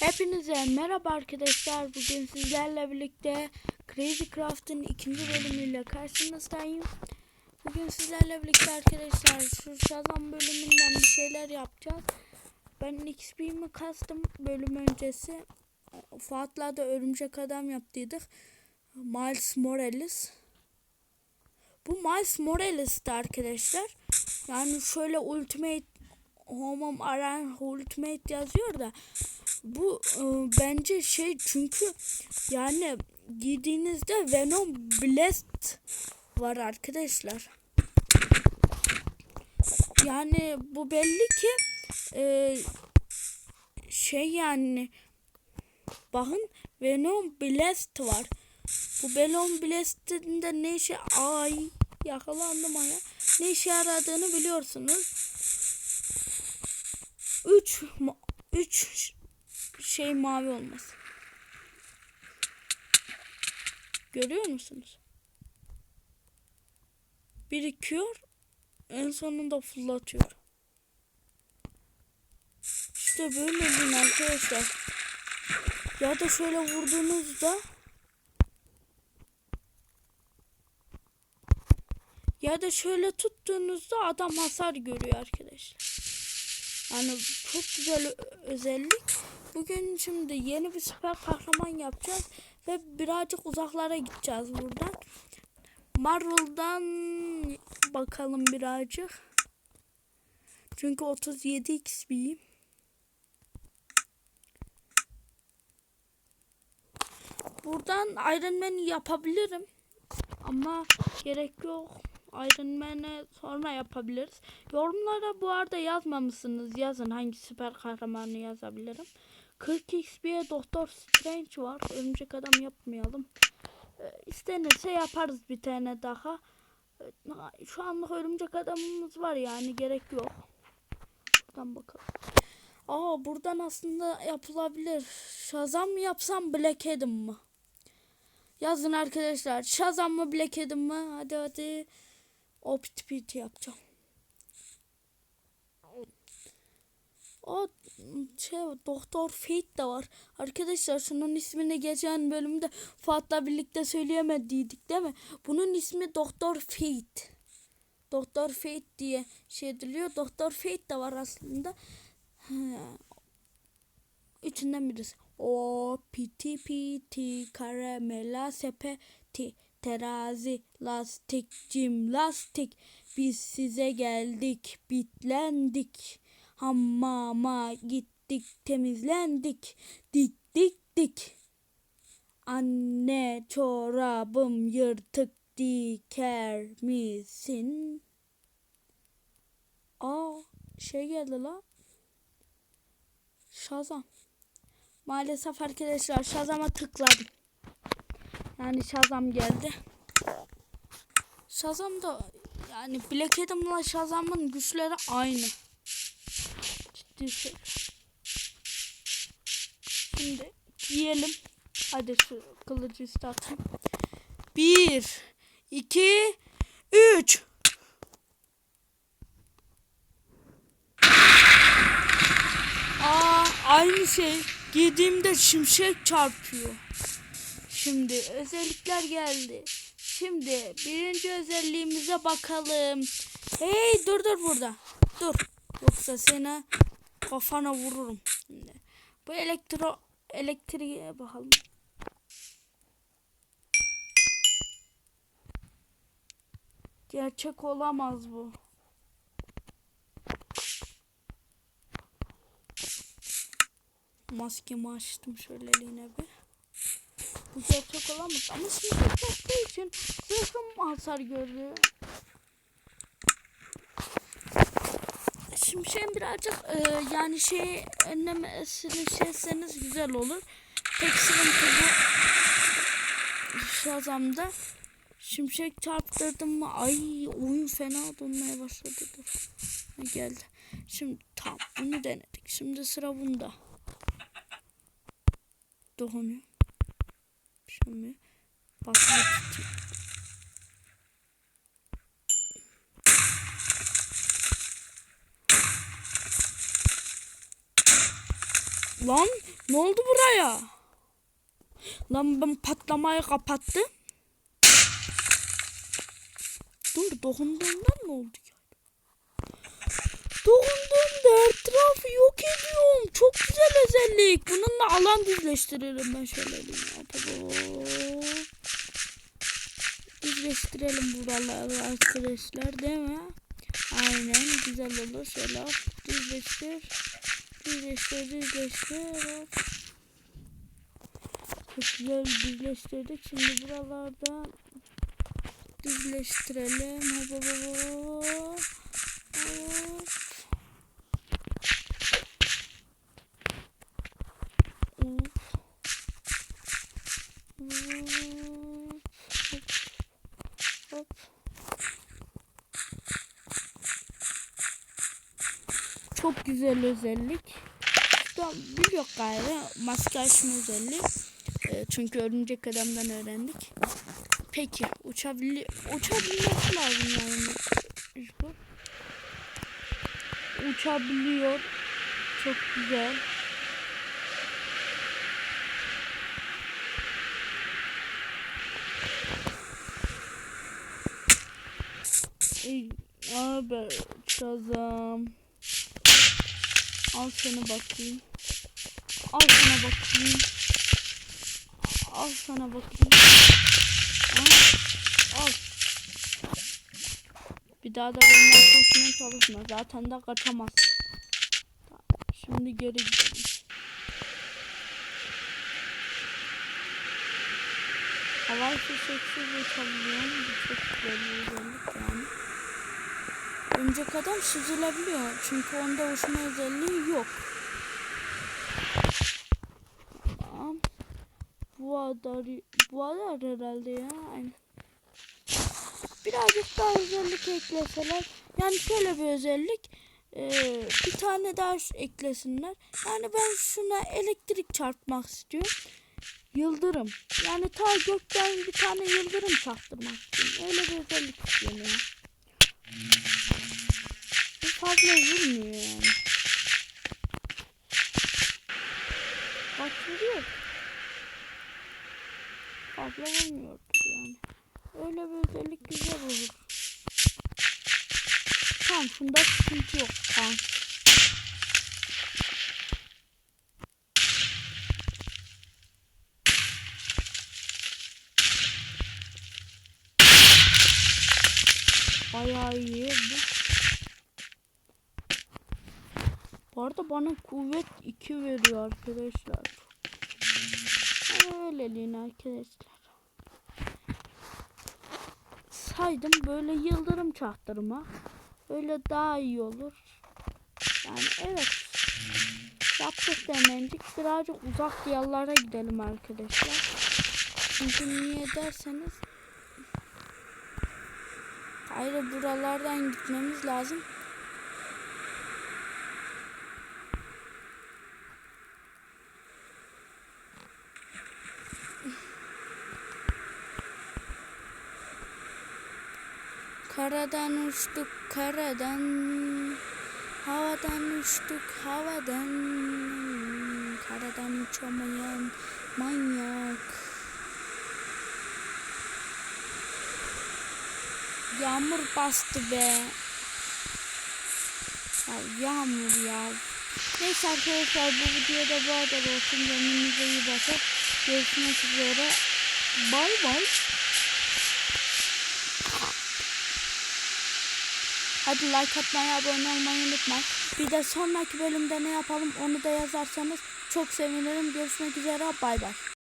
Hepinize merhaba arkadaşlar. Bugün sizlerle birlikte Crazy Craft'ın ikinci bölümüyle karşınızdayım. Bugün sizlerle birlikte arkadaşlar şu Shazam bölümünden bir şeyler yapacağız. Ben XP'mi kastım bölüm öncesi. Fuat'la da örümcek adam yaptıydık. Miles Morales. Bu Miles Morales'ti arkadaşlar. Yani şöyle Ultimate Homem Aran Ultimate yazıyor da bu e, bence şey çünkü yani giydiğinizde Venom Blast var arkadaşlar. Yani bu belli ki e, şey yani bakın Venom Blast var. Bu Venom Blast'ın da ne işe ay yakalandım aya. Ne işe yaradığını biliyorsunuz. 3 3 şey mavi olması. Görüyor musunuz? Birikiyor. En sonunda fırlatıyor. İşte böyle din arkadaşlar. Ya da şöyle vurduğunuzda ya da şöyle tuttuğunuzda adam hasar görüyor arkadaşlar. Yani çok güzel özellik. Bugün şimdi yeni bir süper kahraman yapacağız ve birazcık uzaklara gideceğiz buradan. Marvel'dan bakalım birazcık. Çünkü 37 XP'yim. Buradan Iron Man yapabilirim. Ama gerek yok. Iron Man'e sonra yapabiliriz. Yorumlara bu arada yazmamışsınız. Yazın hangi süper kahramanı yazabilirim. 40 XP'ye Doktor Strange var. Örümcek adam yapmayalım. Ee, istenirse yaparız bir tane daha. Ee, Şu anlık örümcek adamımız var yani gerek yok. Buradan bakalım. Aa buradan aslında yapılabilir. Shazam mı yapsam Black Adam mı? Yazın arkadaşlar. Shazam mı Black Adam mı? Hadi hadi. Opti piti yapacağım. O şey Doktor Fate de var. Arkadaşlar şunun ismini geçen bölümde Fuat'la birlikte söyleyemediydik değil mi? Bunun ismi Doktor Fate. Doktor Fate diye şey ediliyor. Doktor Fate de var aslında. Üçünden birisi. O piti piti karamela sepeti terazi lastik cim lastik biz size geldik bitlendik hammama gittik temizlendik dik dik dik anne çorabım yırtık diker misin aa şey geldi la Shazam Maalesef arkadaşlar Shazam'a tıkladım. Yani Shazam geldi. Shazam da yani Black Adam'la Shazam'ın güçleri aynı. Şey. Şimdi yiyelim. Hadi şu kılıcı üstü atayım. Bir, iki, üç. Aa, aynı şey. Giydiğimde şimşek çarpıyor. Şimdi özellikler geldi. Şimdi birinci özelliğimize bakalım. Hey dur dur burada. Dur. Yoksa seni kafana vururum. Şimdi bu elektro elektriğe bakalım. Gerçek olamaz bu. Maskemi açtım şöyleliğine bir. Bu gerçek olamaz ama şimdi yaptığı için zırhım hasar gördü. Şey birazcık e, yani şey önlemesini şeyseniz güzel olur. Tek sıkıntı bu Shazam'da şimşek çarptırdım mı ay oyun fena donmaya başladı dur. Geldi. Şimdi tam bunu denedik. Şimdi sıra bunda. Dokunuyor. Şimdi tutayım. Lan ne oldu buraya? Lan ben patlamayı kapattım. Dur dokunduğumdan ne oldu ya? Dokunduğumda her tarafı yok ediyorum. Çok güzel özellik. Bununla alan düzleştiririm ben şöyle. Tamam. Düzleştirelim buraları arkadaşlar değil mi? Aynen güzel olur. Şöyle düzleştir. Hop. Çok güzel düzleştirdik. Şimdi buralarda hop hop, hop. Hop. Hop. Hop. Hop. Çok güzel özellik. Da biliyor gayrı maske açma özelliği. Ee, çünkü örümcek adamdan öğrendik. Peki uçabili uçabilmesi lazım yani. mecbur. Uçabiliyor. Çok güzel. Abi çazam. Al sana bakayım. Al sana bakayım. Al sana bakayım. Al. Al. Bir daha da benim arkasına çalışma. Zaten de kaçamaz. Şimdi geri gidelim. Havai fişeksiz uçabiliyorum. Bu çok güzel bir özellik yani. Örümcek adam süzülebiliyor. Çünkü onda uçma özelliği yok. Bu kadar, bu kadar herhalde ya. Aynen. Birazcık daha özellik ekleseler. Yani şöyle bir özellik. Ee, bir tane daha eklesinler. Yani ben şuna elektrik çarpmak istiyorum. Yıldırım. Yani ta gökten bir tane yıldırım çaktırmak istiyorum. Öyle bir özellik istiyorum ya. Fazla vurmuyor yani. Kaç vuruyor? Fazla vurmuyor yani. Öyle bir özellik güzel olur. Tamam şunda sıkıntı yok. Tamam. Bayağı iyi bu. Bu arada bana kuvvet 2 veriyor arkadaşlar. Ama öyleliğine arkadaşlar. Saydım böyle yıldırım çaktırma. Öyle daha iyi olur. Yani evet. Yaptık demencik. Birazcık uzak diyarlara gidelim arkadaşlar. Çünkü niye derseniz Ayrı buralardan gitmemiz lazım. Karadan uçtuk karadan Havadan uçtuk havadan Karadan uçamayan manyak Yağmur bastı be. Ya yağmur ya. Neyse arkadaşlar bu videoda bu kadar olsun. Kendinize iyi bakın. Görüşmek üzere. Bay bay. Hadi like atmayı, abone olmayı unutmayın. Bir de sonraki bölümde ne yapalım onu da yazarsanız çok sevinirim. Görüşmek üzere. Bay bay.